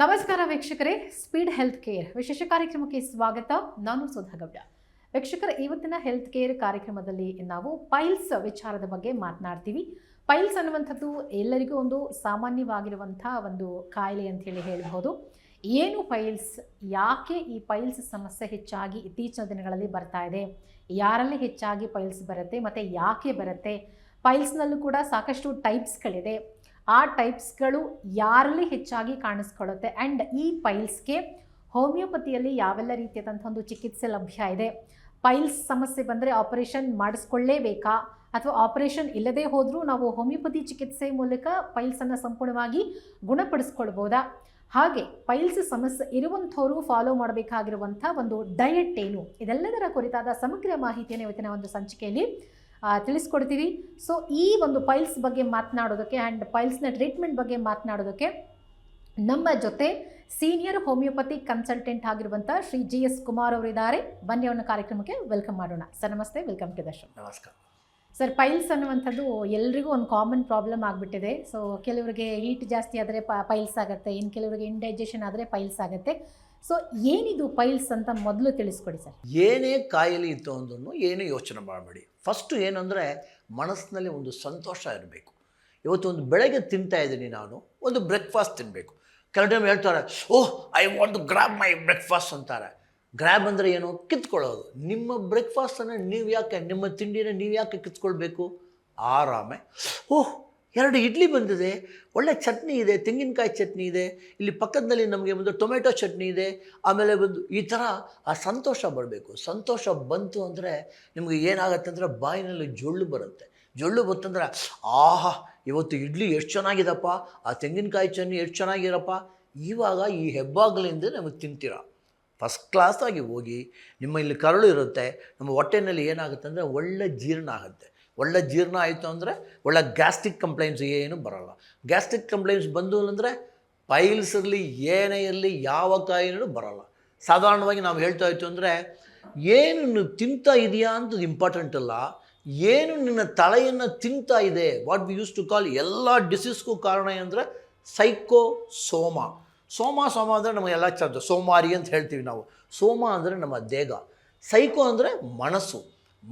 ನಮಸ್ಕಾರ ವೀಕ್ಷಕರೇ speed health care ವಿಶೇಷ ಕಾರ್ಯಕ್ರಮಕ್ಕೆ ಸ್ವಾಗತ. ನಾನು ಸುಧಾಗೌಡ. ವೀಕ್ಷಕರ, ಇವತ್ತಿನ ಹೆಲ್ತ್ ಕೇರ್ ಕಾರ್ಯಕ್ರಮದಲ್ಲಿ ನಾವು ಪೈಲ್ಸ್ ವಿಚಾರದ ಬಗ್ಗೆ ಮಾತನಾಡ್ತೀವಿ. ಪೈಲ್ಸ್ ಅನ್ನುವಂಥದ್ದು ಎಲ್ಲರಿಗೂ ಒಂದು ಸಾಮಾನ್ಯವಾಗಿರುವಂಥ ಒಂದು ಕಾಯಿಲೆ ಅಂತ ಹೇಳಿ ಹೇಳಬಹುದು. ಏನು ಪೈಲ್ಸ್ ಯಾಕೆ ಈ ಪೈಲ್ಸ್ ಸಮಸ್ಯೆ ಹೆಚ್ಚಾಗಿ ಇತ್ತೀಚಿನ ದಿನಗಳಲ್ಲಿ ಬರ್ತಾ ಇದೆ? ಯಾರಲ್ಲಿ ಹೆಚ್ಚಾಗಿ ಪೈಲ್ಸ್ ಬರುತ್ತೆ ಮತ್ತು ಯಾಕೆ ಬರುತ್ತೆ? ಪೈಲ್ಸ್ನಲ್ಲೂ ಕೂಡ ಸಾಕಷ್ಟು ಟೈಪ್ಸ್ಗಳಿದೆ ಆ ಟೈಪ್ಸ್ಗಳು ಯಾರಲ್ಲಿ ಹೆಚ್ಚಾಗಿ ಕಾಣಿಸ್ಕೊಳ್ಳುತ್ತೆ? ಆ್ಯಂಡ್ ಈ ಪೈಲ್ಸ್ಗೆ ಹೋಮಿಯೋಪತಿಯಲ್ಲಿ ಯಾವೆಲ್ಲ ರೀತಿಯಾದಂಥ ಒಂದು ಚಿಕಿತ್ಸೆ ಲಭ್ಯ ಇದೆ? ಪೈಲ್ಸ್ ಸಮಸ್ಯೆ ಬಂದರೆ ಆಪರೇಷನ್ ಮಾಡಿಸ್ಕೊಳ್ಳೇಬೇಕಾ? ಅಥವಾ ಆಪರೇಷನ್ ಇಲ್ಲದೆ ಹೋದರೂ ನಾವು ಹೋಮಿಯೋಪತಿ ಚಿಕಿತ್ಸೆ ಮೂಲಕ ಪೈಲ್ಸನ್ನು ಸಂಪೂರ್ಣವಾಗಿ ಗುಣಪಡಿಸ್ಕೊಳ್ಬೋದಾ? ಹಾಗೆ ಪೈಲ್ಸ್ ಸಮಸ್ಯೆ ಇರುವಂಥವರು ಫಾಲೋ ಮಾಡಬೇಕಾಗಿರುವಂಥ ಒಂದು ಡಯಟ್ ಏನು? ಇದೆಲ್ಲದರ ಕುರಿತಾದ ಸಮಗ್ರ ಮಾಹಿತಿಯನ್ನು ಇವತ್ತಿನ ಒಂದು ಸಂಚಿಕೆಯಲ್ಲಿ ತಿಳಿಸ್ಕೊಡ್ತೀವಿ. ಸೊ ಈ ಒಂದು ಪೈಲ್ಸ್ ಬಗ್ಗೆ ಮಾತನಾಡೋದಕ್ಕೆ ಆ್ಯಂಡ್ ಪೈಲ್ಸ್ನ ಟ್ರೀಟ್ಮೆಂಟ್ ಬಗ್ಗೆ ಮಾತನಾಡೋದಕ್ಕೆ ನಮ್ಮ ಜೊತೆ ಸೀನಿಯರ್ ಹೋಮಿಯೋಪತಿ ಕನ್ಸಲ್ಟೆಂಟ್ ಆಗಿರುವಂಥ ಶ್ರೀ ಜಿ ಎಸ್ ಕುಮಾರ್ ಅವರಿದ್ದಾರೆ. ಬನ್ನಿ ಅವನ ಕಾರ್ಯಕ್ರಮಕ್ಕೆ ವೆಲ್ಕಮ್ ಮಾಡೋಣ. ಸರ್ ನಮಸ್ತೆ. ವೆಲ್ಕಮ್ ಟು ದ ಶೋ ನಮಸ್ಕಾರ. ಸರ್ ಪೈಲ್ಸ್ ಅನ್ನುವಂಥದ್ದು ಎಲ್ರಿಗೂ ಒಂದು ಕಾಮನ್ ಪ್ರಾಬ್ಲಮ್ ಆಗಿಬಿಟ್ಟಿದೆ. ಸೊ ಕೆಲವರಿಗೆ ಹೀಟ್ ಜಾಸ್ತಿ ಆದರೆ ಪೈಲ್ಸ್ ಆಗುತ್ತೆ. ಇನ್ನು ಕೆಲವರಿಗೆ ಇಂಡೈಜೆಷನ್ ಆದರೆ ಪೈಲ್ಸ್ ಆಗುತ್ತೆ. ಸೊ ಏನಿದು ಪೈಲ್ಸ್ ಅಂತ ಮೊದಲು ತಿಳಿಸ್ಕೊಡಿ ಸರ್. ಏನೇ ಕಾಯಿಲೆ ಇತ್ತು ಅಂದ್ರೂ ಏನು ಯೋಚನೆ ಮಾಡಬೇಡಿ. ಫಸ್ಟು ಏನಂದರೆ ಮನಸ್ಸಿನಲ್ಲಿ ಒಂದು ಸಂತೋಷ ಇರಬೇಕು. ಇವತ್ತು ಒಂದು ಬೆಳಗ್ಗೆ ತಿಂತಾ ಇದ್ದೀನಿ ನಾನು, ಒಂದು ಬ್ರೇಕ್ಫಾಸ್ಟ್ ತಿನ್ನಬೇಕು ಕೆಲವು ಟೈಮ್ ಹೇಳ್ತಾರೆ, ಓಹ್ I want to grab my breakfast ಅಂತಾರೆ. ಗ್ರ್ಯಾಬ್ ಅಂದರೆ ಏನು? ಕಿತ್ಕೊಳ್ಳೋದು. ನಿಮ್ಮ ಬ್ರೇಕ್ಫಾಸ್ಟನ್ನು ನೀವು ಯಾಕೆ ನಿಮ್ಮ ತಿಂಡಿನ ನೀವು ಯಾಕೆ ಕಿತ್ಕೊಳ್ಬೇಕು? ಆರಾಮೆ, ಓಹ್ ಎರಡು ಇಡ್ಲಿ ಬಂದಿದೆ, ಒಳ್ಳೆ ಚಟ್ನಿ ಇದೆ, ತೆಂಗಿನಕಾಯಿ ಚಟ್ನಿ ಇದೆ, ಇಲ್ಲಿ ಪಕ್ಕದಲ್ಲಿ ನಮಗೆ ಒಂದು ಟೊಮೆಟೊ ಚಟ್ನಿ ಇದೆ, ಆಮೇಲೆ ಬಂದು ಈ ಥರ ಆ ಸಂತೋಷ ಬರಬೇಕು ಸಂತೋಷ ಬಂತು ಅಂದರೆ ನಿಮಗೆ ಏನಾಗುತ್ತೆ ಅಂದರೆ ಬಾಯಿನಲ್ಲಿ ಜೊಳ್ಳು ಬರುತ್ತೆ. ಜೊಳ್ಳು ಬಂತಂದ್ರೆ ಆಹಾ, ಇವತ್ತು ಇಡ್ಲಿ ಎಷ್ಟು ಚೆನ್ನಾಗಿದಪ್ಪ, ಆ ತೆಂಗಿನಕಾಯಿ ಚಟ್ನಿ ಎಷ್ಟು ಚೆನ್ನಾಗಿರಪ್ಪ. ಇವಾಗ ಈ ಹೆಬ್ಬಾಗಲಿಂದ ನಮಗೆ ತಿಂತೀರ. ಫಸ್ಟ್ ಕ್ಲಾಸಾಗಿ ಹೋಗಿ, ನಿಮ್ಮ ಇಲ್ಲಿ ಕರಳು ಇರುತ್ತೆ, ನಮ್ಮ ಹೊಟ್ಟೆನಲ್ಲಿ ಏನಾಗುತ್ತೆ ಅಂದರೆ ಒಳ್ಳೆ ಜೀರ್ಣ ಆಗುತ್ತೆ. ಒಳ್ಳೆ ಜೀರ್ಣ ಆಯಿತು ಅಂದರೆ ಒಳ್ಳೆ ಗ್ಯಾಸ್ಟ್ರಿಕ್ ಕಂಪ್ಲೇಂಟ್ಸ್ ಏನು ಬರೋಲ್ಲ. ಗ್ಯಾಸ್ಟ್ರಿಕ್ ಕಂಪ್ಲೇಂಟ್ಸ್ ಬಂದು ಅಂದರೆ ಪೈಲ್ಸ್ ಇರಲಿ, ಏನೇ ಇರಲಿ, ಯಾವ ಕಾಯಿಲೂ ಬರೋಲ್ಲ. ಸಾಧಾರಣವಾಗಿ ನಾವು ಹೇಳ್ತಾ ಇತ್ತು ಅಂದರೆ, ಏನು ನೀವು ತಿಂತಾ ಇದೆಯಾ ಅಂತದ್ದು ಇಂಪಾರ್ಟೆಂಟ್ ಅಲ್ಲ. ಏನು ನಿನ್ನ ತಲೆಯನ್ನು ತಿಂತಾ ಇದೆ what we use to call ಎಲ್ಲ ಡಿಸೀಸ್ಗೂ ಕಾರಣ ಏನಂದರೆ ಸೈಕೋ ಸೋಮ ಸೋಮ ಸೋಮ ಅಂದರೆ ನಮಗೆಲ್ಲ ಚಾರ್ಜ್, ಸೋಮಾರಿ ಅಂತ ಹೇಳ್ತೀವಿ ನಾವು. ಸೋಮ ಅಂದರೆ ನಮ್ಮ ದೇಹ. ಸೈಕೋ ಅಂದರೆ ಮನಸ್ಸು.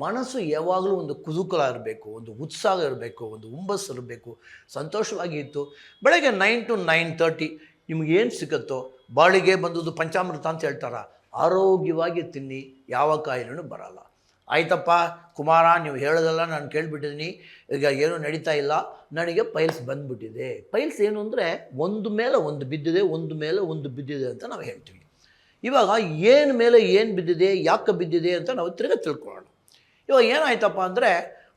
ಮನಸ್ಸು ಯಾವಾಗಲೂ ಒಂದು ಕುದುಕಲ ಇರಬೇಕು, ಒಂದು ಉತ್ಸಾಹ ಇರಬೇಕು, ಒಂದು ಹುಂಬಸ್ಸು ಇರಬೇಕು, ಸಂತೋಷವಾಗಿ ಇತ್ತು. ಬೆಳಗ್ಗೆ ನೈನ್ ಟು ನೈನ್ ತರ್ಟಿ ನಿಮಗೇನು ಸಿಗುತ್ತೋ, ಬಾಳಿಗೆ ಬಂದದ್ದು ಪಂಚಾಮೃತ ಅಂತ ಹೇಳ್ತಾರ, ಆರೋಗ್ಯವಾಗಿ ತಿನ್ನಿ, ಯಾವ ಕಾಯಿಲೆನೂ ಬರಲ್ಲ. ಆಯ್ತಪ್ಪ, ಕುಮಾರ, ನೀವು ಹೇಳೋದೆಲ್ಲ ನಾನು ಕೇಳಿಬಿಟ್ಟಿದ್ದೀನಿ ಈಗ ಏನೂ ನಡೀತಾ ಇಲ್ಲ, ನನಗೆ ಪೈಲ್ಸ್ ಬಂದ್ಬಿಟ್ಟಿದೆ. ಪೈಲ್ಸ್ ಏನು ಅಂದರೆ ಒಂದು ಮೇಲೆ ಒಂದು ಬಿದ್ದಿದೆ, ಒಂದು ಮೇಲೆ ಒಂದು ಬಿದ್ದಿದೆ ಅಂತ ನಾವು ಹೇಳ್ತೀವಿ. ಇವಾಗ ಏನು ಮೇಲೆ ಏನು ಬಿದ್ದಿದೆ, ಯಾಕೆ ಬಿದ್ದಿದೆ ಅಂತ ನಾವು ತಿರ್ಗಾ ತಿಳ್ಕೊಳ್ಳೋಣ. ಇವಾಗ ಏನಾಯ್ತಪ್ಪ ಅಂದರೆ,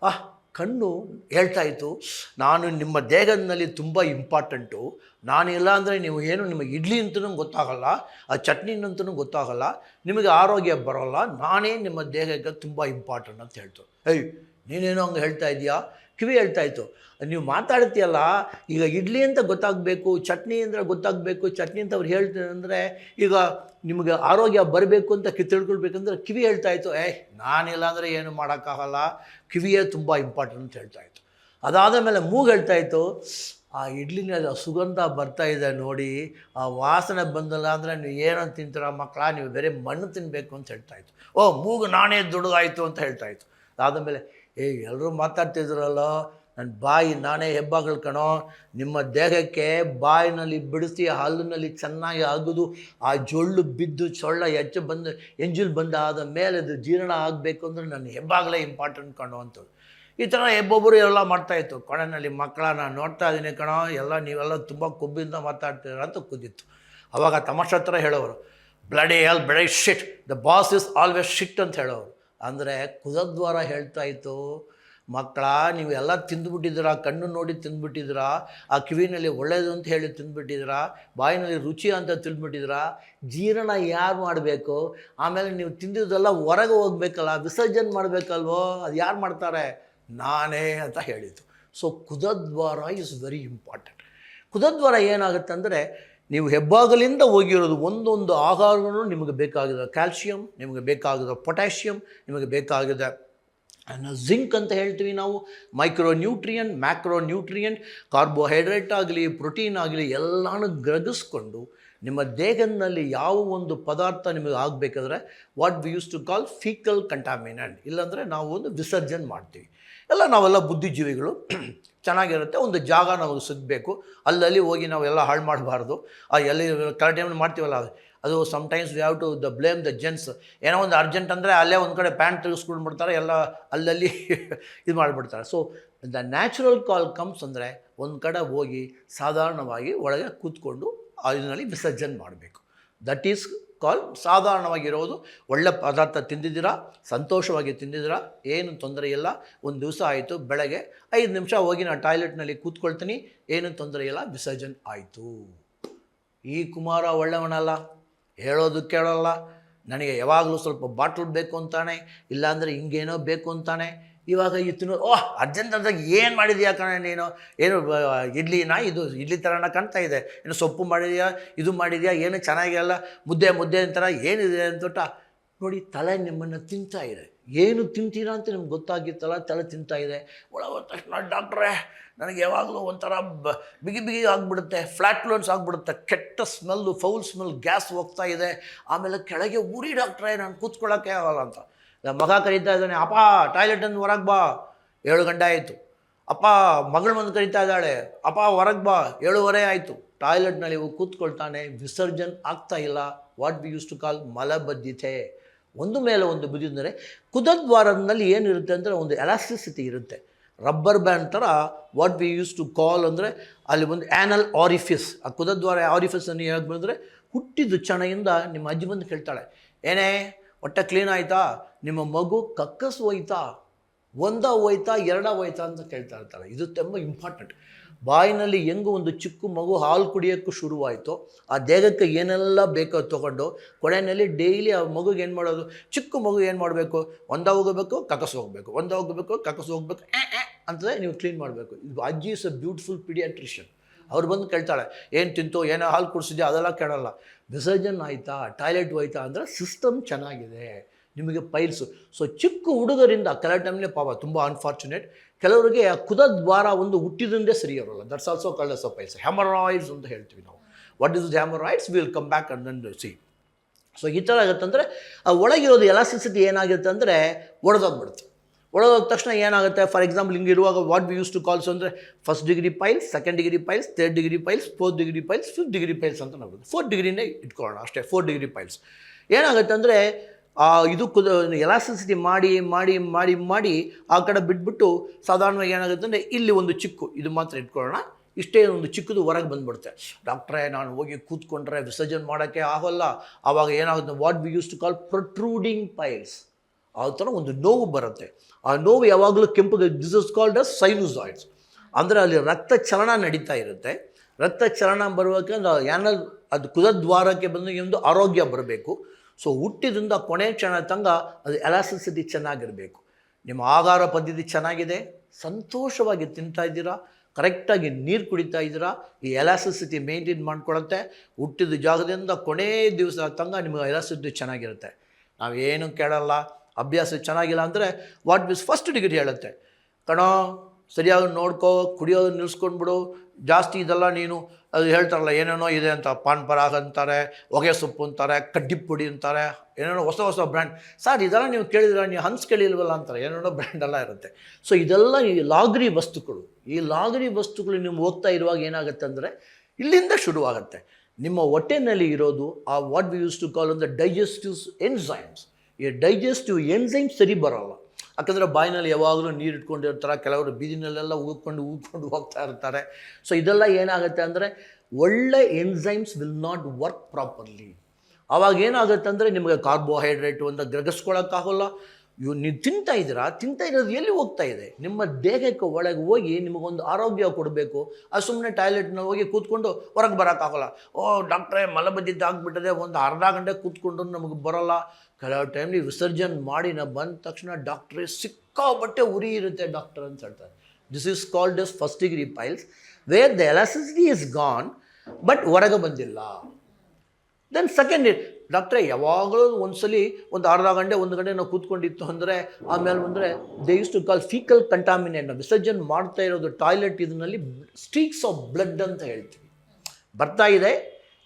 ಆ, ಕಣ್ಣು ಹೇಳ್ತಾ ಇತ್ತು, ನಾನು ನಿಮ್ಮ ದೇಹದಲ್ಲಿ ತುಂಬ ಇಂಪಾರ್ಟೆಂಟು ಇಲ್ಲ ಅಂದರೆ ನೀವು ಏನು ನಿಮಗೆ ಇಡ್ಲಿ ಅಂತಲೂ ಗೊತ್ತಾಗಲ್ಲ, ಆ ಚಟ್ನಿ ಅಂತಲೂ ಗೊತ್ತಾಗಲ್ಲ, ನಿಮಗೆ ಆರೋಗ್ಯ ಬರೋಲ್ಲ, ನಾನೇ ನಿಮ್ಮ ದೇಹಕ್ಕೆ ತುಂಬ ಇಂಪಾರ್ಟೆಂಟ್ ಅಂತ ಹೇಳ್ತು. ಏಯ್, ನೀನೇನೋ ಹಂಗೆ ಹೇಳ್ತಾ ಇದೀಯಾ? ಕಿವಿ ಹೇಳ್ತಾ ಇತ್ತು. ನೀವು ಮಾತಾಡ್ತೀಯಲ್ಲ, ಈಗ ಇಡ್ಲಿ ಅಂತ ಗೊತ್ತಾಗಬೇಕು, ಚಟ್ನಿ ಅಂದರೆ ಗೊತ್ತಾಗಬೇಕು, ಚಟ್ನಿ ಅಂತ ಅವ್ರು ಹೇಳ್ತಾರೆ ಅಂದರೆ ಈಗ ನಿಮಗೆ ಆರೋಗ್ಯ ಬರಬೇಕು ಅಂತ ಕಿ ತಿಳ್ಕೊಳ್ಬೇಕಂದ್ರೆ ಕಿವಿ ಹೇಳ್ತಾ ಇತ್ತು. ಏಯ್, ನಾನಿಲ್ಲ ಅಂದರೆ ಏನು ಮಾಡೋಕ್ಕಾಗಲ್ಲ, ಕಿವಿಯೇ ತುಂಬ ಇಂಪಾರ್ಟೆಂಟ್ ಅಂತ ಹೇಳ್ತಾ ಇತ್ತು. ಅದಾದ ಮೇಲೆ ಮೂಗು ಹೇಳ್ತಾ ಇತ್ತು. ಆ ಇಡ್ಲಿನಲ್ಲಿ ಆ ಸುಗಂಧ ಬರ್ತಾ ಇದೆ ನೋಡಿ, ಆ ವಾಸನೆ ಬಂದಲ್ಲ ಅಂದರೆ ನೀವು ಏನಂತ ತಿಂತೀರ ಮಕ್ಕಳ, ನೀವು ಬೇರೆ ಮಣ್ಣು ತಿನ್ನಬೇಕು ಅಂತ ಹೇಳ್ತಾ ಇತ್ತು. ಓ, ಮೂಗು ನಾನೇ ದುಡುಗಾಯಿತು ಅಂತ ಹೇಳ್ತಾ ಇತ್ತು. ಅದಾದಮೇಲೆ ಏ ಎಲ್ಲರೂ ಮಾತಾಡ್ತಿದ್ರಲ್ಲ? ನನ್ನ ಬಾಯಿ ನಾನೇ ಹೆಬ್ಬಾಗಳು ಕಣೋ. ನಿಮ್ಮ ದೇಹಕ್ಕೆ ಬಾಯಿನಲ್ಲಿ ಬಿಡಿಸಿ, ಹಲ್ಲಿನಲ್ಲಿ ಚೆನ್ನಾಗಿ ಅಗದು, ಆ ಜೊಳ್ಳು ಬಿದ್ದು, ಸೊಳ್ಳ ಹೆಚ್ಚು ಬಂದು, ಎಂಜುಲ್ ಬಂದಾದ ಮೇಲೆ ಅದು ಜೀರ್ಣ ಆಗಬೇಕು ಅಂದರೆ ನನ್ನ ಹೆಬ್ಬಾಗಲೇ ಇಂಪಾರ್ಟೆಂಟ್ ಕಣೋ ಅಂತೇಳಿ. ಈ ಥರ ಒಬ್ಬೊಬ್ಬರು ಎಲ್ಲ ಮಾಡ್ತಾಯಿತ್ತು ಕೊನೆಯಲ್ಲಿ ಮಕ್ಕಳ ನಾನು ನೋಡ್ತಾ ಇದ್ದೀನಿ ಕಣೋ. ಎಲ್ಲ ನೀವೆಲ್ಲ ತುಂಬ ಕೊಬ್ಬಿಂದ ಮಾತಾಡ್ತೀರ ಅಂತ ಕೂದಿತ್ತು ಅವಾಗ ತಮಾಷೆ ಹತ್ರ ಹೇಳೋರು bloody hell bloody shit the boss is always shit ಅಂತ ಹೇಳೋರು. ಅಂದರೆ ಕುದದ್ವಾರ ಹೇಳ್ತಾ ಇತ್ತು, ಮಕ್ಕಳ, ನೀವು ಎಲ್ಲ ತಿಂದುಬಿಟ್ಟಿದ್ದೀರಾ, ಕಣ್ಣು ನೋಡಿ ತಿಂದುಬಿಟ್ಟಿದ್ದೀರಾ, ಆ ಕಿವಿನಲ್ಲಿ ಒಳ್ಳೆಯದು ಅಂತ ಹೇಳಿ ತಿಂದುಬಿಟ್ಟಿದ್ದೀರಾ, ಬಾಯಿನಲ್ಲಿ ರುಚಿ ಅಂತ ತಿಂದುಬಿಟ್ಟಿದ್ದೀರಾ, ಜೀರ್ಣ ಯಾರು ಮಾಡಬೇಕು? ಆಮೇಲೆ ನೀವು ತಿಂದಿದ್ದೆಲ್ಲ ಹೊರಗೆ ಹೋಗ್ಬೇಕಲ್ಲ, ವಿಸರ್ಜನೆ ಮಾಡಬೇಕಲ್ವೋ, ಅದು ಯಾರು ಮಾಡ್ತಾರೆ? ನಾನೇ ಅಂತ ಹೇಳಿದ್ದು. ಸೊ ಕುದದ್ವಾರ ಇಸ್ ವೆರಿ ಇಂಪಾರ್ಟೆಂಟ್ ಕುದದ್ವಾರ ಏನಾಗುತ್ತೆ ಅಂದರೆ ನೀವು ಹೆಬ್ಬಾಗಲಿಂದ ಹೋಗಿರೋದು ಒಂದೊಂದು ಆಹಾರಗಳು ನಿಮಗೆ ಬೇಕಾಗಿದೆ ಕ್ಯಾಲ್ಶಿಯಂ ನಿಮಗೆ ಬೇಕಾಗಿದೆ ಪೊಟ್ಯಾಷಿಯಂ, ನಿಮಗೆ ಬೇಕಾಗಿದೆ ಜಿಂಕ್ ಅಂತ ಹೇಳ್ತೀವಿ ನಾವು. Micro nutrient macro nutrient carbohydrate ಆಗಲಿ, ಪ್ರೋಟೀನ್ ಆಗಲಿ ಎಲ್ಲನೂ ಗ್ರಗಿಸ್ಕೊಂಡು ನಿಮ್ಮ ದೇಹದಲ್ಲಿ ಯಾವ ಒಂದು ಪದಾರ್ಥ ನಿಮಗೆ ಆಗಬೇಕಾದ್ರೆ what we use to call faecal contaminant ಇಲ್ಲಾಂದರೆ ನಾವು ಒಂದು ವಿಸರ್ಜನೆ ಮಾಡ್ತೀವಿ. ಎಲ್ಲ ನಾವೆಲ್ಲ ಬುದ್ಧಿಜೀವಿಗಳು ಚೆನ್ನಾಗಿರುತ್ತೆ, ಒಂದು ಜಾಗ ನಮಗೆ ಸಿಗಬೇಕು. ಅಲ್ಲಲ್ಲಿ ಹೋಗಿ ನಾವೆಲ್ಲ ಹಾಳು ಮಾಡಬಾರ್ದು. ಆ, ಎಲ್ಲಿ ಕರೆಕ್ಟ್ ಮಾಡ್ತೀವಲ್ಲ, ಅದು ಅದು sometimes we have to the blame the genes ಏನೋ ಒಂದು ಅರ್ಜೆಂಟ್ ಅಂದರೆ ಅಲ್ಲೇ ಒಂದು ಕಡೆ ಪ್ಯಾಂಟ್ ತೆಗೆಸ್ಕೊಂಡು ಬಿಡ್ತಾರೆ, ಎಲ್ಲ ಅಲ್ಲಲ್ಲಿ ಇದು ಮಾಡಿಬಿಡ್ತಾರೆ. So the natural call comes ಅಂದರೆ ಒಂದು ಕಡೆ ಹೋಗಿ ಸಾಧಾರಣವಾಗಿ ಒಳಗೆ ಕೂತ್ಕೊಂಡು ಅದರಲ್ಲಿ ವಿಸರ್ಜನೆ ಮಾಡಬೇಕು. ದಟ್ ಈಸ್ ಕಾಲ್ ಸಾಧಾರಣವಾಗಿರೋದು, ಒಳ್ಳೆ ಪದಾರ್ಥ ತಿಂದಿದ್ದೀರಾ, ಸಂತೋಷವಾಗಿ ತಿಂದಿದ್ದೀರಾ, ಏನು ತೊಂದರೆ ಇಲ್ಲ, ಒಂದು ದಿವಸ ಆಯಿತು, ಬೆಳಗ್ಗೆ ಐದು ನಿಮಿಷ ಹೋಗಿ ನಾನು ಟಾಯ್ಲೆಟ್ನಲ್ಲಿ ಕೂತ್ಕೊಳ್ತೀನಿ, ಏನು ತೊಂದರೆ ಇಲ್ಲ, ವಿಸರ್ಜನ್ ಆಯಿತು. ಈ ಕುಮಾರ ಒಳ್ಳೆಯವನಲ್ಲ ಹೇಳೋದು ಕೇಳೋಲ್ಲ, ನನಗೆ ಯಾವಾಗಲೂ ಸ್ವಲ್ಪ ಬಾಟ್ಲ್ ಬೇಕು ಅಂತಾನೆ, ಇಲ್ಲಾಂದರೆ ಹಿಂಗೇನೋ ಬೇಕು ಅಂತಾನೆ ಇವಾಗ ತಿನ್ನು ಓಹ್ ಅರ್ಜೆಂಟ್ ಅಂದಾಗ ಏನು ಮಾಡಿದ್ಯಾ ಕಣ ನೀನು? ಏನು ಇಡ್ಲಿನಾ? ಇದು ಇಡ್ಲಿ ಥರನ ಕಾಣ್ತಾ ಇದೆ. ಏನು ಸೊಪ್ಪು ಮಾಡಿದ್ಯಾ? ಇದು ಮಾಡಿದ್ಯಾ? ಏನು ಚೆನ್ನಾಗಿಲ್ಲ ಮುದ್ದೆ ಮುದ್ದೆ ಅಂತಾರ? ಏನಿದೆ ಅಂತೊಟ್ಟ ನೋಡಿ, ತಲೆ ನಿಮ್ಮನ್ನು ತಿಂತಾ ಇದೆ. ಏನು ತಿಂತೀರಾ ಅಂತ ನಿಮ್ಗೆ ಗೊತ್ತಾಗಿತ್ತಲ್ಲ? ತಲೆ ತಿಂತಾ ಇದೆ. ಒಳಗೆ ಹೋದ ತಕ್ಷಣ, ಡಾಕ್ಟ್ರೇ, ನನಗೆ ಯಾವಾಗಲೂ ಒಂಥರ ಬಿಗಿ ಬಿಗಿ ಆಗಿಬಿಡುತ್ತೆ. ಫ್ಲಾಟ್ ಲೋನ್ಸ್ ಆಗಿಬಿಡುತ್ತೆ. ಕೆಟ್ಟ ಸ್ಮೆಲ್ಲು, ಫೌಲ್ ಸ್ಮೆಲ್, ಗ್ಯಾಸ್ ಹೋಗ್ತಾ ಇದೆ. ಆಮೇಲೆ ಕೆಳಗೆ ಉರಿ ಡಾಕ್ಟ್ರೇ, ನಾನು ಕೂತ್ಕೊಳ್ಳೋಕ್ಕೆ ಆಗಲ್ಲ ಅಂತ. ಮಗ ಕರೀತಾ ಇದ್ದಾನೆ, ಅಪ್ಪ ಟಾಯ್ಲೆಟನ್ನು ಹೊರಗೆ ಬಾ. ಏಳು ಗಂಟೆ ಆಯಿತು. ಅಪ್ಪ, ಮಗಳು ಬಂದು ಕರೀತಾ ಇದ್ದಾಳೆ. ಅಪ್ಪ, ಹೊರಗೆ ಬಾ. ಏಳುವರೆ ಆಯಿತು. ಟಾಯ್ಲೆಟ್ನಲ್ಲಿ ಕೂತ್ಕೊಳ್ತಾನೆ. ವಿಸರ್ಜನ್ ಆಗ್ತಾ ಇಲ್ಲ. What we use to call ಮಲಬದ್ಧತೆ. ಒಂದು ಮೇಲೆ ಒಂದು ಬಿದ್ದಿದ್ದರೆ ಕುದದ್ವಾರದಲ್ಲಿ ಏನಿರುತ್ತೆ ಅಂದರೆ ಒಂದು ಎಲಾಸ್ಟಿಸಿಟಿ ಇರುತ್ತೆ. ರಬ್ಬರ್ ಬ್ಯಾಂಡ್ ಥರ what we use to call ಅಂದರೆ ಅಲ್ಲಿ ಒಂದು ಆ್ಯನಲ್ ಆರಿಫಿಸ್ ಆ ಕುದದ್ವಾರ ಆರಿಫಿಸನ್ನು ಹೇಗೆ ಬಂದರೆ ಹುಟ್ಟಿದ ಕ್ಷಣದಿಂದ ನಿಮ್ಮ ಅಜ್ಜಿ ಬಂದು ಕೇಳ್ತಾಳೆ, ಏನೇ, ಹೊಟ್ಟೆ ಕ್ಲೀನ್ ಆಯಿತಾ? ನಿಮ್ಮ ಮಗು ಕಕ್ಕಸ್ ಹೋಯ್ತಾ, ಒಂದ ಹೋಯ್ತಾ, ಎರಡ ಹೋಯ್ತಾ ಅಂತ ಕೇಳ್ತಾ ಇರ್ತಾರೆ. ಇದು ತುಂಬ ಇಂಪಾರ್ಟೆಂಟ್ ಬಾಯಿನಲ್ಲಿ ಹೆಂಗು ಒಂದು ಚಿಕ್ಕ ಮಗು ಹಾಲು ಕುಡಿಯೋಕ್ಕೂ ಶುರುವಾಯಿತು, ಆ ದೇಹಕ್ಕೆ ಏನೆಲ್ಲ ಬೇಕೋ ತೊಗೊಂಡು, ಕೊನೆಯಲ್ಲಿ ಡೈಲಿ ಆ ಮಗುಗೆ ಏನು ಮಾಡೋದು? ಚಿಕ್ಕ ಮಗು ಏನು ಮಾಡಬೇಕು? ಒಂದ ಹೋಗಬೇಕು ಕಕಸ್ ಹೋಗಬೇಕು. ಒಂದ ಹೋಗಬೇಕು ಕಕಸ್ ಹೋಗಬೇಕು ಅಂತಲೇ ನೀವು ಕ್ಲೀನ್ ಮಾಡಬೇಕು. ಇದು ಅಜ್ಜಿ ಇಸ್ ಅ ಬ್ಯೂಟಿಫುಲ್ ಪಿಡಿಯಾಟ್ರಿಷಿಯನ್. ಅವ್ರು ಬಂದು ಕೇಳ್ತಾಳೆ, ಏನು ತಿಂತು, ಏನೋ ಹಾಲು ಕುಡಿಸಿದ್ಯಾ, ಅದೆಲ್ಲ ಕೇಳಲ್ಲ. ವಿಸರ್ಜನ್ ಆಯಿತಾ, ಟಾಯ್ಲೆಟ್ ಹೋಯ್ತಾ ಅಂದರೆ ಸಿಸ್ಟಮ್ ಚೆನ್ನಾಗಿದೆ. ನಿಮಗೆ ಪೈಲ್ಸು. ಸೊ ಚಿಕ್ಕ ಹುಡುಗರಿಂದ ಕೆಲವು ಟೈಮ್ನೇ ಪಾಪ ತುಂಬ ಅನ್ಫಾರ್ಚುನೇಟ್ ಕೆಲವರಿಗೆ ಆ ಕುದ ದ್ವಾರ ಒಂದು ಹುಟ್ಟಿದಂದೇ ಸರಿ ಇರೋಲ್ಲ. That's also called of piles haemorrhoids ಅಂತ ಹೇಳ್ತೀವಿ ನಾವು. What is haemorrhoids will come back and then see so ಈ ಥರ ಆಗುತ್ತಂದರೆ ಆ ಒಳಗಿರೋದು ಎಲಾಸ್ಟಿಸಿಟಿ ಏನಾಗುತ್ತೆ ಅಂದರೆ, ಒಡೆದೋಗ್ಬಿಡುತ್ತೆ. ಒಳಗೋದ ತಕ್ಷಣ ಏನಾಗುತ್ತೆ? For example ಹಿಂಗಿರುವಾಗ what we use to calls ಅಂದರೆ first degree piles second degree piles third degree piles fourth degree piles fifth degree piles ಅಂತ ನಾವು ಫೋರ್ತ್ ಡಿಗ್ರಿನೇ ಇಟ್ಕೊಳ್ಳೋಣ ಅಷ್ಟೇ. ಫೋರ್ ಡಿಗ್ರಿ ಪೈಲ್ಸ್ ಏನಾಗುತ್ತೆ ಅಂದರೆ ಆ, ಇದು ಕುದ ಎಲಾಸ್ಟಿಸಿಟಿ ಮಾಡಿ ಮಾಡಿ ಮಾಡಿ ಮಾಡಿ ಆ ಕಡೆ ಬಿಟ್ಬಿಟ್ಟು ಸಾಧಾರಣವಾಗಿ ಏನಾಗುತ್ತೆ ಅಂದರೆ ಇಲ್ಲಿ ಒಂದು ಚಿಕ್ಕು, ಇದು ಮಾತ್ರ ಇಟ್ಕೊಳ್ಳೋಣ. ಇಷ್ಟೇ ಒಂದು ಚಿಕ್ಕದು ಹೊರಗೆ ಬಂದ್ಬಿಡುತ್ತೆ. ಡಾಕ್ಟ್ರೇ, ನಾನು ಹೋಗಿ ಕೂತ್ಕೊಂಡ್ರೆ ವಿಸರ್ಜನ್ ಮಾಡೋಕ್ಕೆ ಆಗೋಲ್ಲ. ಆವಾಗ ಏನಾಗುತ್ತೆ what we use to call protruding piles ಆ ಥರ ಒಂದು ನೋವು ಬರುತ್ತೆ. ಆ ನೋವು ಯಾವಾಗಲೂ ಕೆಂಪು this is called as sinusoids ಅಂದರೆ ಅಲ್ಲಿ ರಕ್ತ ಚಲನ ನಡೀತಾ ಇರುತ್ತೆ. ರಕ್ತ ಚಲನ ಬರಬೇಕಂದ್ರೆ ಯಾನಲ್ ಅದು ಕುಲದ್ವಾರಕ್ಕೆ ಬಂದು ಒಂದು ಆರೋಗ್ಯ ಬರಬೇಕು. ಸೊ ಹುಟ್ಟಿದಿಂದ ಕೊನೆ ಕ್ಷಣ ತಂಗ ಅದು ಎಲಾಸಿಸಿಟಿ ಚೆನ್ನಾಗಿರಬೇಕು. ನಿಮ್ಮ ಆಹಾರ ಪದ್ಧತಿ ಚೆನ್ನಾಗಿದೆ, ಸಂತೋಷವಾಗಿ ತಿಂತಾ ಇದ್ದೀರಾ ಕರೆಕ್ಟಾಗಿ ನೀರು ಕುಡಿತಾ ಇದ್ದೀರಾ, ಈ ಎಲಾಸಿಸಿಟಿ ಮೇಂಟೈನ್ ಮಾಡ್ಕೊಳತ್ತೆ ಹುಟ್ಟಿದ ಜಾಗದಿಂದ ಕೊನೆ ದಿವಸ ತಂಗ ನಿಮಗೆ ಎಲಾಸಿಟಿ ಚೆನ್ನಾಗಿರುತ್ತೆ. ನಾವು ಏನು ಕೇಳಲ್ಲ, ಅಭ್ಯಾಸ ಚೆನ್ನಾಗಿಲ್ಲ ಅಂದರೆ ವಾಟ್ ಬಿಸ್ ಫಸ್ಟ್ ಡಿಗ್ರಿ ಹೇಳುತ್ತೆ. ಕಣೋ, ಸರಿಯಾಗಿ ನೋಡ್ಕೋ ಕುಡಿಯೋದು ನಿಲ್ಲಿಸ್ಕೊಂಡ್ಬಿಡು ಜಾಸ್ತಿ ಇದೆಲ್ಲ ನೀನು, ಅದು ಹೇಳ್ತಾರಲ್ಲ, ಏನೇನೋ ಇದೆ ಅಂತ, ಪಾನ್ ಪರಾಗ್ ಅಂತಾರೆ ಹೊಗೆ ಸೊಪ್ಪು ಅಂತಾರೆ, ಕಡ್ಡಿ ಪುಡಿ ಅಂತಾರೆ, ಏನೇನೋ ಹೊಸ ಹೊಸ ಬ್ರ್ಯಾಂಡ್. ಸರ್, ಇದೆಲ್ಲ ನೀವು ಕೇಳಿದ್ರೆ, ನೀವು ಹನ್ಸ್ ಕೇಳಿಲ್ವಲ್ಲ ಅಂತಾರೆ, ಏನೇನೋ ಬ್ರ್ಯಾಂಡ್ ಎಲ್ಲ ಇರುತ್ತೆ. ಸೊ ಇದೆಲ್ಲ ಈ ಲಾಗ್ರಿ ವಸ್ತುಗಳು, ಈ ಲಾಗ್ರಿ ವಸ್ತುಗಳು ನೀವು ಹೋಗ್ತಾ ಇರುವಾಗ ಏನಾಗುತ್ತೆ ಅಂದರೆ, ಇಲ್ಲಿಂದ ಶುರುವಾಗುತ್ತೆ. ನಿಮ್ಮ ಹೊಟ್ಟೆನಲ್ಲಿ ಇರೋದು, ಆ what we use to call ಅಂದರೆ ಡೈಜೆಸ್ಟಿವ್ ಎನ್ಸೈಮ್ಸ್ ಈ ಡೈಜೆಸ್ಟಿವ್ ಎನ್ಝೈಮ್ಸ್ ಸರಿ ಬರೋಲ್ಲ. ಯಾಕಂದರೆ ಬಾಯಿನಲ್ಲಿ ಯಾವಾಗಲೂ ನೀರು ಇಟ್ಕೊಂಡಿರ್ತಾರೆ, ಕೆಲವರು ಬೀದಿನಲ್ಲೆಲ್ಲ ಊದ್ಕೊಂಡು ಊದ್ಕೊಂಡು ಹೋಗ್ತಾ ಇರ್ತಾರೆ. ಸೊ ಇದೆಲ್ಲ ಏನಾಗುತ್ತೆ ಅಂದರೆ ಒಳ್ಳೆ enzymes will not work properly ಆವಾಗ ಏನಾಗುತ್ತೆ ಅಂದರೆ ನಿಮಗೆ ಕಾರ್ಬೋಹೈಡ್ರೇಟು ಅಂತ ಗ್ರಗಿಸ್ಕೊಳಕ್ಕಾಗಲ್ಲ ಇವು ನೀವು ತಿಂತಾ ಇದ್ದೀರಾ? ತಿಂತಾ ಇರೋದು ಎಲ್ಲಿ ಹೋಗ್ತಾ ಇದೆ? ನಿಮ್ಮ ದೇಹಕ್ಕೆ ಒಳಗೆ ಹೋಗಿ ನಿಮಗೊಂದು ಆರೋಗ್ಯ ಕೊಡಬೇಕು. ಆ ಸುಮ್ಮನೆ ಟಾಯ್ಲೆಟ್ನ ಹೋಗಿ ಕೂತ್ಕೊಂಡು ಹೊರಗೆ ಬರೋಕ್ಕಾಗಲ್ಲ. ಓ ಡಾಕ್ಟ್ರೇ ಮಲಬದ್ಧತೆ ಆಗಿಬಿಟ್ಟದೆ. ಒಂದು ಅರ್ಧ ಗಂಟೆ ಕೂತ್ಕೊಂಡು ನಮಗೆ ಬರೋಲ್ಲ. ಕೆಲವು ಟೈಮ್ಲಿ ವಿಸರ್ಜನೆ ಮಾಡಿ ನಾ ಬಂದ ತಕ್ಷಣ ಡಾಕ್ಟ್ರೇ ಸಿಕ್ಕಾಬಟ್ಟೆ ಉರಿ ಇರುತ್ತೆ ಡಾಕ್ಟರ್ ಅಂತ ಹೇಳ್ತಾರೆ. This is called as first degree piles where the elasticity is gone but ಹೊರಗೆ ಬಂದಿಲ್ಲ. ದೆನ್ ಸೆಕೆಂಡ್ ಡಾಕ್ಟ್ರೇ, ಯಾವಾಗಲೂ ಒಂದ್ಸಲಿ ಒಂದು ಅರ್ಧ ಗಂಟೆ, ಒಂದು ಗಂಟೆ ನಾವು ಕೂತ್ಕೊಂಡಿತ್ತು ಅಂದರೆ, ಆಮೇಲೆ ಅಂದರೆ they use to call faecal contaminate ವಿಸರ್ಜನ್ ಮಾಡ್ತಾ ಇರೋದು ಟಾಯ್ಲೆಟ್ ಇದನ್ನಲ್ಲಿ ಸ್ಟ್ರೀಕ್ಸ್ ಆಫ್ ಬ್ಲಡ್ ಅಂತ ಹೇಳ್ತೀವಿ. ಬರ್ತಾ ಇದೆ.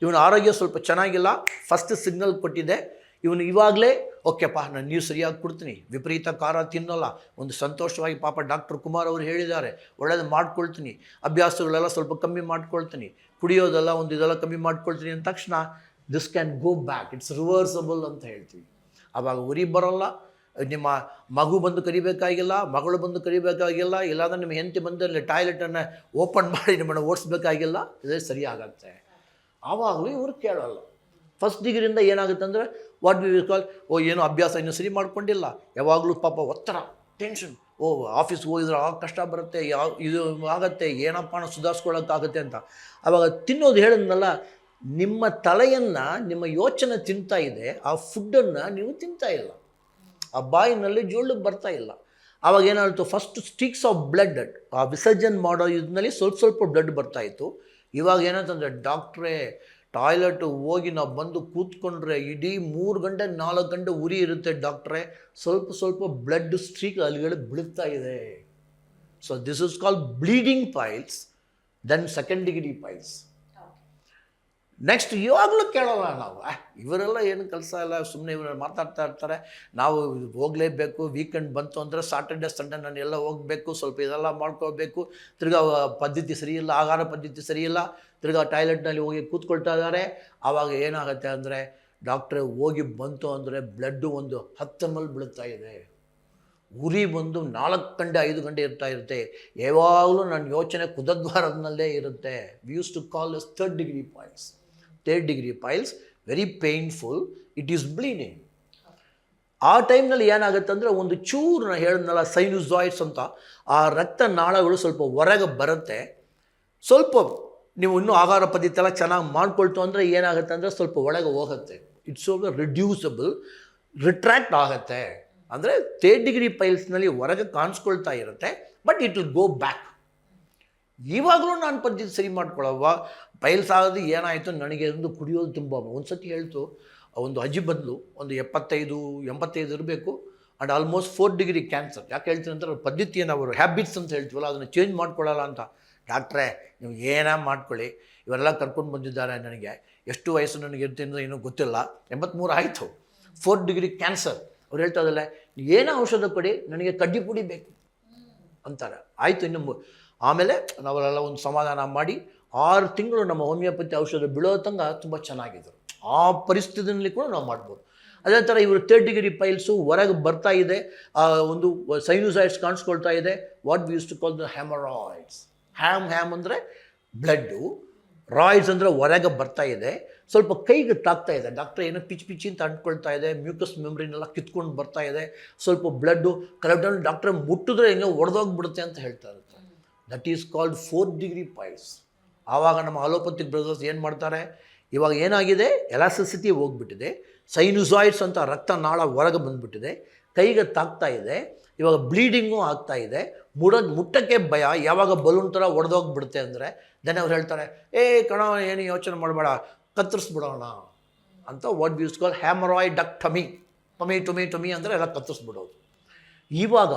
ಇವನ ಆರೋಗ್ಯ ಸ್ವಲ್ಪ ಚೆನ್ನಾಗಿಲ್ಲ. ಫಸ್ಟ್ ಸಿಗ್ನಲ್ ಕೊಟ್ಟಿದೆ. ಇವನು ಇವಾಗಲೇ ಓಕೆಪ್ಪ ನಾನು ನೀವು ಸರಿಯಾಗಿ ಕೊಡ್ತೀನಿ. ವಿಪರೀತ ಖಾರ ತಿನ್ನೋಲ್ಲ. ಒಂದು ಸಂತೋಷವಾಗಿ ಪಾಪ ಡಾಕ್ಟರ್ ಕುಮಾರ್ ಅವರು ಹೇಳಿದ್ದಾರೆ. ಒಳ್ಳೇದು ಮಾಡ್ಕೊಳ್ತೀನಿ. ಅಭ್ಯಾಸಗಳೆಲ್ಲ ಸ್ವಲ್ಪ ಕಮ್ಮಿ ಮಾಡ್ಕೊಳ್ತೀನಿ. ಕುಡಿಯೋದೆಲ್ಲ ಒಂದು ಇದೆಲ್ಲ ಕಮ್ಮಿ ಮಾಡ್ಕೊಳ್ತೀನಿ ಅಂದ ತಕ್ಷಣ this can go back it's reversible ಅಂತ ಹೇಳ್ತೀವಿ. ಆವಾಗ ಉರಿ ಬರೋಲ್ಲ. ನಿಮ್ಮ ಮಗು ಬಂದು ಕರಿಬೇಕಾಗಿಲ್ಲ, ಮಗಳು ಬಂದು ಕರಿಬೇಕಾಗಿಲ್ಲ, ಇಲ್ಲಾಂದ್ರೆ ನಿಮ್ಮ ಹೆಂಡತಿ ಬಂದು ಅಲ್ಲಿ ಟಾಯ್ಲೆಟನ್ನು ಓಪನ್ ಮಾಡಿ ನಿಮ್ಮನ್ನು ಓಡಿಸ್ಬೇಕಾಗಿಲ್ಲ ಇದೇ ಸರಿಯಾಗತ್ತೆ. ಆವಾಗಲೂ ಇವರು ಕೇಳಲ್ಲ. ಫಸ್ಟ್ ಡಿಗ್ರಿಯಿಂದ ಏನಾಗುತ್ತೆ ಅಂದರೆ ವಾಟ್ ವಿ ಕಾಲ್ ಓ, ಏನೋ ಅಭ್ಯಾಸ ಇನ್ನೂ ಸರಿ ಮಾಡ್ಕೊಂಡಿಲ್ಲ. ಯಾವಾಗಲೂ ಪಾಪ ಒತ್ತಡ ಟೆನ್ಷನ್ ಓ ಆಫೀಸ್ಗೆ ಹೋಗಿದ್ರೆ ಆ ಕಷ್ಟ ಬರುತ್ತೆ ಯಾವ ಇದು ಆಗುತ್ತೆ, ಏನಪ್ಪ ಸುಧಾರಿಸ್ಕೊಳ್ಳೋಕ್ಕಾಗತ್ತೆ ಅಂತ. ಆವಾಗ ತಿನ್ನೋದು ಹೇಳಿದ್ನಲ್ಲ ನಿಮ್ಮ ತಲೆಯನ್ನು, ನಿಮ್ಮ ಯೋಚನೆ ತಿಂತಾ ಇದೆ, ಆ ಫುಡ್ಡನ್ನು ನೀವು ತಿಂತಾ ಇಲ್ಲ. ಆ ಬಾಯಿನಲ್ಲಿ ಜೋಳು ಬರ್ತಾ ಇಲ್ಲ. ಆವಾಗ ಏನಾಯಿತು? ಫಸ್ಟ್ ಸ್ಟಿಕ್ಸ್ ಆಫ್ ಬ್ಲಡ್ ಆ ವಿಸರ್ಜನ್ ಮಾಡೋ ಇದರಲ್ಲಿ ಸ್ವಲ್ಪ ಸ್ವಲ್ಪ ಬ್ಲಡ್ ಬರ್ತಾ ಇತ್ತು. ಇವಾಗ ಏನಂತಂದರೆ ಡಾಕ್ಟ್ರೇ ಟಾಯ್ಲೆಟ್ ಹೋಗಿ ನಾವು ಬಂದು ಕೂತ್ಕೊಂಡ್ರೆ ಇಡೀ ಮೂರು ಗಂಟೆ, ನಾಲ್ಕು ಗಂಟೆ ಉರಿ ಇರುತ್ತೆ ಡಾಕ್ಟ್ರೇ ಸ್ವಲ್ಪ ಸ್ವಲ್ಪ ಬ್ಲಡ್ ಸ್ಟ್ರೀಕ್ ಅಲ್ಲಿಗಳು ಬೀಳ್ತಾ ಇದೆ. So this is call bleeding piles then second degree piles next ಇವಾಗಲೂ ಕೇಳೋಲ್ಲ ನಾವು. ಇವರೆಲ್ಲ ಏನು ಕೆಲಸ ಇಲ್ಲ ಸುಮ್ಮನೆ ಇವರು ಮಾತಾಡ್ತಾ ಇರ್ತಾರೆ. ನಾವು ಹೋಗಲೇಬೇಕು ವೀಕೆಂಡ್ ಬಂತು ಅಂದರೆ ಸಾಟರ್ಡೆ ಸಂಡೇ ನಾನು ಎಲ್ಲ ಹೋಗಬೇಕು, ಸ್ವಲ್ಪ ಇದೆಲ್ಲ ಮಾಡ್ಕೋಬೇಕು. ತಿರ್ಗಾ ಪದ್ಧತಿ ಸರಿಯಿಲ್ಲ ಆಹಾರ ಪದ್ಧತಿ ಸರಿಯಿಲ್ಲ ತಿರ್ಗಾ ಟಾಯ್ಲೆಟ್ನಲ್ಲಿ ಹೋಗಿ ಕೂತ್ಕೊಳ್ತಾ ಇದ್ದಾರೆ. ಆವಾಗ ಏನಾಗುತ್ತೆ ಅಂದರೆ ಡಾಕ್ಟ್ರೆ ಹೋಗಿ ಬಂತು ಅಂದರೆ ಬ್ಲಡ್ಡು ಒಂದು ಹತ್ತು ಎಂ ಎಲ್ ಬೀಳ್ತಾ ಇದೆ. ಉರಿ ಬಂದು ನಾಲ್ಕು ಗಂಟೆ, ಐದು ಗಂಟೆ ಇರ್ತಾ ಇರುತ್ತೆ. ಯಾವಾಗಲೂ ನನ್ನ ಯೋಚನೆ ಕುದದ್ವಾರದಲ್ಲೇ ಇರುತ್ತೆ. We use to call as third degree piles third degree piles very painful it is bleeding ಆ ಟೈಮ್ನಲ್ಲಿ ಏನಾಗುತ್ತೆ ಅಂದರೆ ಒಂದು ಚೂರು ನಾನು ಹೇಳಿದ್ನಲ್ಲ ಸೈನುಸಾಯ್ಡ್ಸ್ ಅಂತ, ಆ ರಕ್ತ ನಾಳಗಳು ಸ್ವಲ್ಪ ಹೊರಗೆ ಬರುತ್ತೆ. ಸ್ವಲ್ಪ ನೀವು ಇನ್ನೂ ಆಹಾರ ಪದ್ಧತಿ ಎಲ್ಲ ಚೆನ್ನಾಗಿ ಮಾಡ್ಕೊಳ್ತು ಅಂದರೆ ಏನಾಗುತ್ತೆ ಅಂದರೆ ಸ್ವಲ್ಪ ಒಳಗೆ ಹೋಗುತ್ತೆ. ಇಟ್ಸ್ ಓವರ್ ರಿಡ್ಯೂಸಬಲ್ ರಿಟ್ರ್ಯಾಕ್ಟ್ ಆಗುತ್ತೆ. ಅಂದರೆ ಥರ್ಡ್ ಡಿಗ್ರಿ ಪೈಲ್ಸ್ನಲ್ಲಿ ಹೊರಗೆ ಕಾಣಿಸ್ಕೊಳ್ತಾ ಇರುತ್ತೆ but it will go back ಇವಾಗಲೂ ನಾನು ಪದ್ಧತಿ ಸರಿ ಮಾಡ್ಕೊಳ್ಳವ್ವ. ಬಯಲ್ಸಾಗದು ಏನಾಯಿತು ನನಗೆ ಒಂದು ಕುಡಿಯೋದು ತುಂಬ ಒಂದು ಸತಿ ಹೇಳ್ತು, ಒಂದು ಅಜ್ಜಿ ಬದಲು, ಒಂದು ಎಪ್ಪತ್ತೈದು, ಎಂಬತ್ತೈದು ಇರಬೇಕು and almost four degree cancer ಯಾಕೆ ಹೇಳ್ತೀನಿ ಅವ್ರ ಪದ್ಧತಿಯನ್ನು ಅವರು ಹ್ಯಾಬಿಟ್ಸ್ ಅಂತ ಹೇಳ್ತೀವಲ್ಲ, ಅದನ್ನು ಚೇಂಜ್ ಮಾಡ್ಕೊಳ್ಳಲ್ಲ ಅಂತ. ಡಾಕ್ಟ್ರೇ, ನೀವು ಏನೇ ಮಾಡ್ಕೊಳ್ಳಿ. ಇವರೆಲ್ಲ ಕರ್ಕೊಂಡು ಬಂದಿದ್ದಾರೆ ನನಗೆ. ಎಷ್ಟು ವಯಸ್ಸು ನನಗೆ ಇರ್ತೀನಿ ಅಂದರೆ ಏನೂ ಗೊತ್ತಿಲ್ಲ. ಎಂಬತ್ತ್ಮೂರು ಆಯಿತು. ಫೋರ್ ಡಿಗ್ರಿ ಕ್ಯಾನ್ಸರ್ ಅವ್ರು ಹೇಳ್ತಾ ಇದ್ದಲ್ಲ ಏನೇ ಔಷಧ ಕೊಡಿ, ನನಗೆ ಕಡ್ಡಿ ಪುಡಿ ಬೇಕು. ಅಂತಾರೆ. ಆಯಿತು ಇನ್ನು ಆಮೇಲೆ ನಾವೆಲ್ಲ ಒಂದು ಸಮಾಧಾನ ಮಾಡಿ ಆರು ತಿಂಗಳು ನಮ್ಮ ಹೋಮಿಯೋಪತಿ ಔಷಧ ಬೀಳೋ ತಂಗ ತುಂಬ ಚೆನ್ನಾಗಿದ್ದರು ಆ ಪರಿಸ್ಥಿತಿನಲ್ಲಿ ಕೂಡ ನಾವು ಮಾಡ್ಬೋದು. ಅದೇ ಥರ ಇವರು ತರ್ಡ್ ಡಿಗ್ರಿ ಪೈಲ್ಸು ಹೊರಗೆ ಬರ್ತಾ ಇದೆ. ಒಂದು ಸೈನ್ಯೂಸೈಡ್ಸ್ ಕಾಣಿಸ್ಕೊಳ್ತಾ ಇದೆ. What we use to call the haemorrhoids ham ham ಅಂದರೆ ಬ್ಲಡ್ಡು ರಾಯ್ಡ್ಸ್ ಅಂದರೆ ಹೊರಗೆ ಬರ್ತಾ ಇದೆ. ಸ್ವಲ್ಪ ಕೈಗೆ ತಾಕ್ತಾ ಇದೆ. ಡಾಕ್ಟರ್ ಏನೋ ಪಿಚ್ ಪಿಚಿ ಅಂತ ಅಂಟ್ಕೊಳ್ತಾ ಇದೆ. ಮ್ಯೂಕಸ್ ಮೆಮ್ರಿನೆಲ್ಲ ಕಿತ್ಕೊಂಡು ಬರ್ತಾ ಇದೆ. ಸ್ವಲ್ಪ ಬ್ಲಡ್ಡು ಕರೆಕ್ಟಾಗಿ ಡಾಕ್ಟ್ರ್ ಮುಟ್ಟಿದ್ರೆ ಹೆಂಗೆ ಒಡೆದೋಗ್ಬಿಡುತ್ತೆ ಅಂತ ಹೇಳ್ತಾ ಇರುತ್ತೆ that is called fourth degree points ಆವಾಗ ನಮ್ಮ ಅಲೋಪತಿಕ್ ಬ್ರದರ್ಸ್ ಏನು ಮಾಡ್ತಾರೆ? ಇವಾಗ ಏನಾಗಿದೆ? ಎಲಾಸಿಸಿಟಿ ಹೋಗ್ಬಿಟ್ಟಿದೆ. ಸೈನುಸಾಯ್ಡ್ಸ್ ಅಂತ ರಕ್ತ ನಾಳ ಹೊರಗೆ ಬಂದುಬಿಟ್ಟಿದೆ. ಕೈಗೆ ತಾಗ್ತಾ ಇದೆ. ಇವಾಗ ಬ್ಲೀಡಿಂಗು ಆಗ್ತಾ ಇದೆ. ಮುಡ ಮುಟ್ಟಕ್ಕೆ ಭಯ. ಯಾವಾಗ ಬಲೂನ್ ಥರ ಒಡೆದೋಗ್ಬಿಡುತ್ತೆ ಅಂದರೆ ದೆನ್ ಅವ್ರು ಹೇಳ್ತಾರೆ, ಏ ಕಣ, ಏನು ಯೋಚನೆ ಮಾಡಬೇಡ. ಕತ್ತರಿಸ್ಬಿಡೋಣ. ಅಂತ what use call haemorrhoidectomy ಟೊಮಿ ಟೊಮಿ ಟೊಮಿ ಅಂದರೆ ಎಲ್ಲ ಕತ್ತರಿಸ್ಬಿಡೋದು. ಇವಾಗ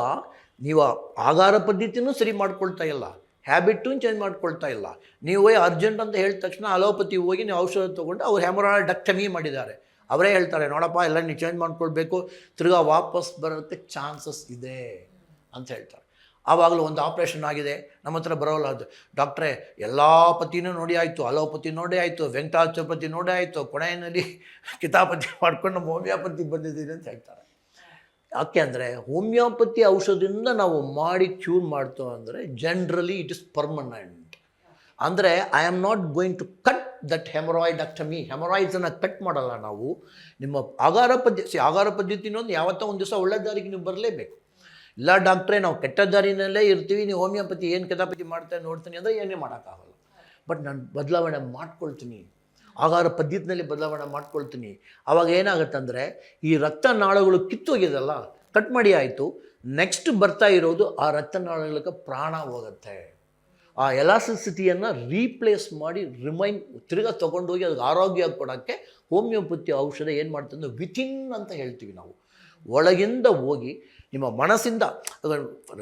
ನೀವು ಆಹಾರ ಪದ್ಧತಿನೂ ಸರಿ ಮಾಡ್ಕೊಳ್ತಾ ಇಲ್ಲ. ಹ್ಯಾಬಿಟ್ಟು ಚೇಂಜ್ ಮಾಡ್ಕೊಳ್ತಾ ಇಲ್ಲ. ನೀವು ಹೋಗಿ ಅರ್ಜೆಂಟ್ ಅಂತ ಹೇಳಿದ ತಕ್ಷಣ ಅಲೋಪತಿ ಹೋಗಿ ನೀವು ಔಷಧ ತೊಗೊಂಡು ಅವ್ರು ಹ್ಯಾಮರಾಯ್ಡ್ ಡಕ್ಟಮಿ ಮಾಡಿದ್ದಾರೆ. ಅವರೇ ಹೇಳ್ತಾರೆ, ನೋಡಪ್ಪ, ಎಲ್ಲ ನೀವು ಚೇಂಜ್ ಮಾಡ್ಕೊಳ್ಬೇಕು. ತಿರ್ಗಾ ವಾಪಸ್ ಬರೋಕ್ಕೆ ಚಾನ್ಸಸ್ ಇದೆ. ಅಂತ ಹೇಳ್ತಾರೆ. ಆವಾಗಲೂ ಒಂದು ಆಪ್ರೇಷನ್ ಆಗಿದೆ. ನಮ್ಮ ಹತ್ರ ಬರೋಲ್ಲ ಅದು. ಡಾಕ್ಟ್ರೇ, ಎಲ್ಲ ಪತಿನೂ ನೋಡಿ ಆಯಿತು. ಅಲೋಪತಿ ನೋಡಿ ಆಯಿತು. ವೆಂಕಟಾಚಪತಿ ನೋಡಿ ಆಯಿತು. ಕೊನೆಯಲ್ಲಿ ಕಿತಾಪತಿ ಮಾಡ್ಕೊಂಡು ಹೋಮಿಯೋಪತಿ ಬಂದಿದ್ದೀನಿ ಅಂತ ಹೇಳ್ತಾರೆ. ಯಾಕೆ ಅಂದರೆ ಹೋಮಿಯೋಪತಿ ಔಷಧದಿಂದ ನಾವು ಮಾಡಿ ಕ್ಯೂರ್ ಮಾಡ್ತೇವೆ ಅಂದರೆ ಜನ್ರಲಿ ಇಟ್ ಇಸ್ ಪರ್ಮನೆಂಟ್ ಅಂದರೆ I am not going to cut that haemorrhoidectomy ಹೆಮರಾಯ್ಡ್ಸನ್ನು cut ಮಾಡಲ್ಲ ನಾವು. ನಿಮ್ಮ ಆಗಾರ ಪದ್ಧತಿ ಆಗಾರ ಪದ್ಧತಿನೊಂದು ಯಾವತ್ತೋ ಒಂದು ದಿವಸ ಒಳ್ಳೆ ದಾರಿಗೆ ನೀವು ಬರಲೇಬೇಕು. ಇಲ್ಲ ಡಾಕ್ಟ್ರೇ ನಾವು ಕೆಟ್ಟ ದಾರಿನಲ್ಲೇ ಇರ್ತೀವಿ, ನೀವು ಹೋಮಿಯೋಪತಿ ಏನು ಕಥಾಪತಿ ಮಾಡ್ತಾ ನೋಡ್ತೀನಿ ಅಂದರೆ ಏನೇ ಮಾಡೋಕ್ಕಾಗಲ್ಲ. ಬಟ್ ನಾನು ಬದಲಾವಣೆ ಮಾಡ್ಕೊಳ್ತೀನಿ. ಆಹಾರ ಪದ್ಧತಿಯಲ್ಲಿ ಬದಲಾವಣೆ ಮಾಡ್ಕೊಳ್ತೀನಿ. ಆವಾಗ ಏನಾಗುತ್ತೆ ಅಂದರೆ ಈ ರಕ್ತನಾಳಗಳು ಕಿತ್ತೋಗಿದೆಲ್ಲ ಕಟ್ ಮಾಡಿ ಆಯಿತು ನೆಕ್ಸ್ಟ್ ಬರ್ತಾ ಇರೋದು ಆ ರಕ್ತನಾಳಗಳಿಗೆ ಪ್ರಾಣ ಹೋಗುತ್ತೆ. ಆ ಎಲಾಸಿಸಿಟಿಯನ್ನು ರೀಪ್ಲೇಸ್ ಮಾಡಿ ರಿಮೈನ್ ತಿರ್ಗಾ ತೊಗೊಂಡೋಗಿ, ಅದಕ್ಕೆ ಆರೋಗ್ಯ ಕೊಡೋಕ್ಕೆ ಹೋಮಿಯೋಪತಿ ಔಷಧ ಏನು ಮಾಡ್ತಂದ್ರೆ ವಿತಿನ್ ಅಂತ ಹೇಳ್ತೀವಿ ನಾವು. ಒಳಗಿಂದ ಹೋಗಿ ನಿಮ್ಮ ಮನಸ್ಸಿಂದ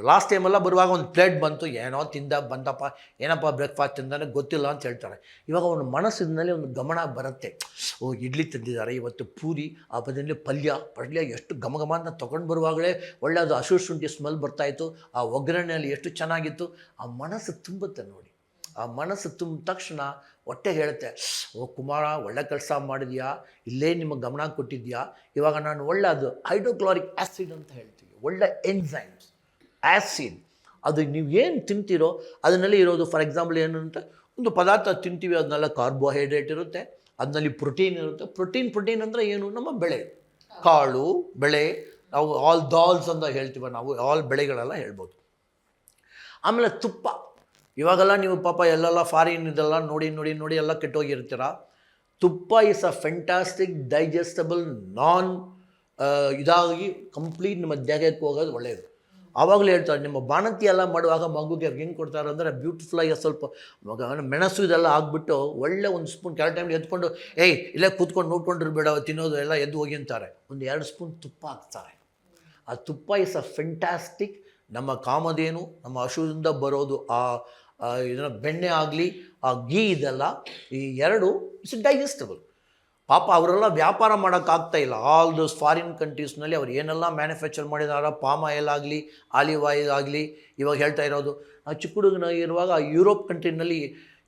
ಲಾಸ್ಟ್ ಟೈಮೆಲ್ಲ ಬರುವಾಗ ಒಂದು ಪ್ಲೇಟ್ ಬಂತು, ಏನೋ ತಿಂದ, ಬಂದಪ್ಪ, ಏನಪ್ಪ ಬ್ರೇಕ್ಫಾಸ್ಟ್ ತಿಂದಾನೆ, ಗೊತ್ತಿಲ್ಲ ಅಂತ ಹೇಳ್ತಾರೆ. ಇವಾಗ ಒಂದು ಮನಸ್ಸಿನಲ್ಲಿ ಒಂದು ಗಮನ ಬರುತ್ತೆ. ಓ, ಇಡ್ಲಿ ತಂದಿದ್ದಾರೆ, ಇವತ್ತು ಪೂರಿ, ಆ ಪಲ್ಯ ಪಲ್ಯ ಎಷ್ಟು ಘಮ ಅಂತ ತೊಗೊಂಡು ಬರುವಾಗಲೇ ಒಳ್ಳೆಯದು ಹಸು ಶುಂಠಿ ಸ್ಮೆಲ್ ಬರ್ತಾಯಿತ್ತು ಆ ಒಗ್ಗರಣೆಯಲ್ಲಿ ಎಷ್ಟು ಚೆನ್ನಾಗಿತ್ತು, ಆ ಮನಸ್ಸು ತುಂಬುತ್ತೆ ನೋಡಿ. ಆ ಮನಸ್ಸು ತುಂಬ ತಕ್ಷಣ ಹೊಟ್ಟೆ ಹೇಳುತ್ತೆ, ಓ ಕುಮಾರ, ಒಳ್ಳೆ ಕೆಲಸ ಮಾಡಿದ್ಯಾ? ಇಲ್ಲೇ ನಿಮಗೆ ಗಮನ ಕೊಟ್ಟಿದ್ಯಾ? ಇವಾಗ ನಾನು ಒಳ್ಳೆ ಅದು ಹೈಡ್ರೋಕ್ಲೋರಿಕ್ ಆ್ಯಸಿಡ್ ಅಂತ ಹೇಳ್ತೀವಿ, ಒಳ್ಳೆ ಎನ್ಸೈಮ್ಸ್ ಆ್ಯಸಿಡ್ ಅದು ನೀವು ಏನು ತಿಂತೀರೋ ಅದರಲ್ಲಿ ಇರೋದು, ಫಾರ್ ಎಕ್ಸಾಂಪಲ್ ಏನು ಅಂತ, ಒಂದು ಪದಾರ್ಥ ತಿಂತೀವಿ ಅದನ್ನೆಲ್ಲ ಕಾರ್ಬೋಹೈಡ್ರೇಟ್ ಇರುತ್ತೆ ಅದರಲ್ಲಿ ಪ್ರೋಟೀನ್ ಇರುತ್ತೆ. ಪ್ರೋಟೀನ್ ಪ್ರೋಟೀನ್ ಅಂದರೆ ಏನು? ನಮ್ಮ ಬೆಳೆ. ಕಾಳು, ಬೆಳೆ, ನಾವು ಆಲ್ ದಾಲ್ಸ್ ಅಂತ ಹೇಳ್ತೀವ ನಾವು ಆಲ್ ಬೆಳೆಗಳೆಲ್ಲ ಹೇಳ್ಬೋದು. ಆಮೇಲೆ ತುಪ್ಪ. ಇವಾಗೆಲ್ಲ ನೀವು ಪಾಪ ಎಲ್ಲೆಲ್ಲ ಫಾರಿನ್ ಇದೆಲ್ಲ ನೋಡಿ ನೋಡಿ ನೋಡಿ ಎಲ್ಲ ಕೆಟ್ಟೋಗಿರ್ತೀರ? ತುಪ್ಪ ಇಸ್ ಅ ಫೆಂಟಾಸ್ಟಿಕ್ ಡೈಜೆಸ್ಟಬಲ್ ನಾನ್ ಇದಾಗಿ ಕಂಪ್ಲೀಟ್ ನಿಮ್ಮ ದೇಹಕ್ಕೆ ಹೋಗೋದು ಒಳ್ಳೆಯದು ಆವಾಗಲೇ ಹೇಳ್ತಾರೆ, ನಿಮ್ಮ ಬಾಣಂತಿ ಎಲ್ಲ ಮಾಡುವಾಗ ಮಗುಗೆ ಹೆಂಗೆ ಕೊಡ್ತಾರೆ ಅಂದರೆ ಬ್ಯೂಟಿಫುಲ್ಲಾಗಿ ಸ್ವಲ್ಪ ಮಗ ಮೆಣಸು ಇದೆಲ್ಲ ಆಗಿಬಿಟ್ಟು ಒಳ್ಳೆ ಒಂದು ಸ್ಪೂನ್ ಕೆಲ ಟೈಮ್ ಎತ್ಕೊಂಡು, ಏಯ್, ಇಲ್ಲೇ ಕೂತ್ಕೊಂಡು ನೋಡ್ಕೊಂಡಿರ್ಬೇಡ, ತಿನ್ನೋದು ಎಲ್ಲ ಎದ್ದು ಹೋಗಿ ಅಂತಾರೆ. ಒಂದು ಎರಡು ಸ್ಪೂನ್ ತುಪ್ಪ ಹಾಕ್ತಾರೆ. ಆ ತುಪ್ಪ ಇಸ್ ಅ ಫೆಂಟಾಸ್ಟಿಕ್ ನಮ್ಮ ಕಾಮಧೇನು, ನಮ್ಮ ಹಸುವಿಂದ ಬರೋದು ಆ ಇದನ್ನ ಬೆಣ್ಣೆ ಆಗಲಿ, ಆ ಗೀ ಇದೆಲ್ಲ, ಈ ಎರಡು ಇಟ್ಸ್ ಡೈಜೆಸ್ಟಬಲ್ ಪಾಪ ಅವರೆಲ್ಲ ವ್ಯಾಪಾರ ಮಾಡೋಕ್ಕಾಗ್ತಾ ಇಲ್ಲ. ಆಲ್ ದೋಸ್ ಫಾರಿನ್ ಕಂಟ್ರೀಸ್ನಲ್ಲಿ ಅವ್ರು ಏನೆಲ್ಲ ಮ್ಯಾನುಫ್ಯಾಕ್ಚರ್ ಮಾಡಿದಾರ ಪಾಮ್ ಆಯಿಲ್ ಆಗಲಿ ಆಲಿವ್ ಆಯಿಲ್ ಆಗಲಿ, ಇವಾಗ ಹೇಳ್ತಾ ಇರೋದು. ಆ ಚಿಕ್ಕ ಹುಡುಗನ ಇರುವಾಗ ಯುರೋಪ್ ಕಂಟ್ರಿನಲ್ಲಿ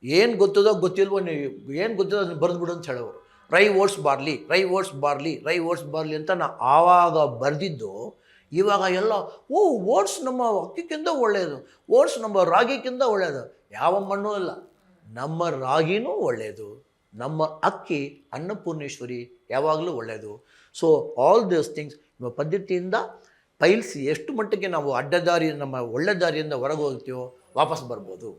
ಏನು ಗೊತ್ತದೋ ಗೊತ್ತಿಲ್ವೋ ನೀವು ಏನು ಗೊತ್ತದೋ ಅದನ್ನು ಬರೆದ್ಬಿಡು ಅಂತ ಹೇಳೋರು. Rye oats barley rye oats barley rye oats barley ಅಂತ ನಾ ಆವಾಗ ಬರೆದಿದ್ದು ಇವಾಗ ಎಲ್ಲ, ಓ, ಓಟ್ಸ್ ನಮ್ಮ ಅಕ್ಕಿಕ್ಕಿಂತ ಒಳ್ಳೆಯದು ಓಟ್ಸ್ ನಮ್ಮ ರಾಗಿಕ್ಕಿಂತ ಒಳ್ಳೆಯದು ಯಾವ ಮಣ್ಣು ಇಲ್ಲ. ನಮ್ಮ ರಾಗಿನೂ ಒಳ್ಳೆಯದು ನಮ್ಮ ಅಕ್ಕಿ ಅನ್ನಪೂರ್ಣೇಶ್ವರಿ ಯಾವಾಗಲೂ ಒಳ್ಳೆಯದು ಸೊ ಆಲ್ ದೀಸ್ ಥಿಂಗ್ಸ್ ನಮ್ಮ ಪದ್ಧತಿಯಿಂದ ಪೈಲ್ಸಿ ಎಷ್ಟು ಮಟ್ಟಿಗೆ ನಾವು ಅಡ್ಡದಾರಿ, ನಮ್ಮ ಒಳ್ಳೆ ದಾರಿಯಿಂದ ಹೊರಗೆ ಹೋಗ್ತೀವೋ ವಾಪಸ್ ಬರ್ಬೋದು.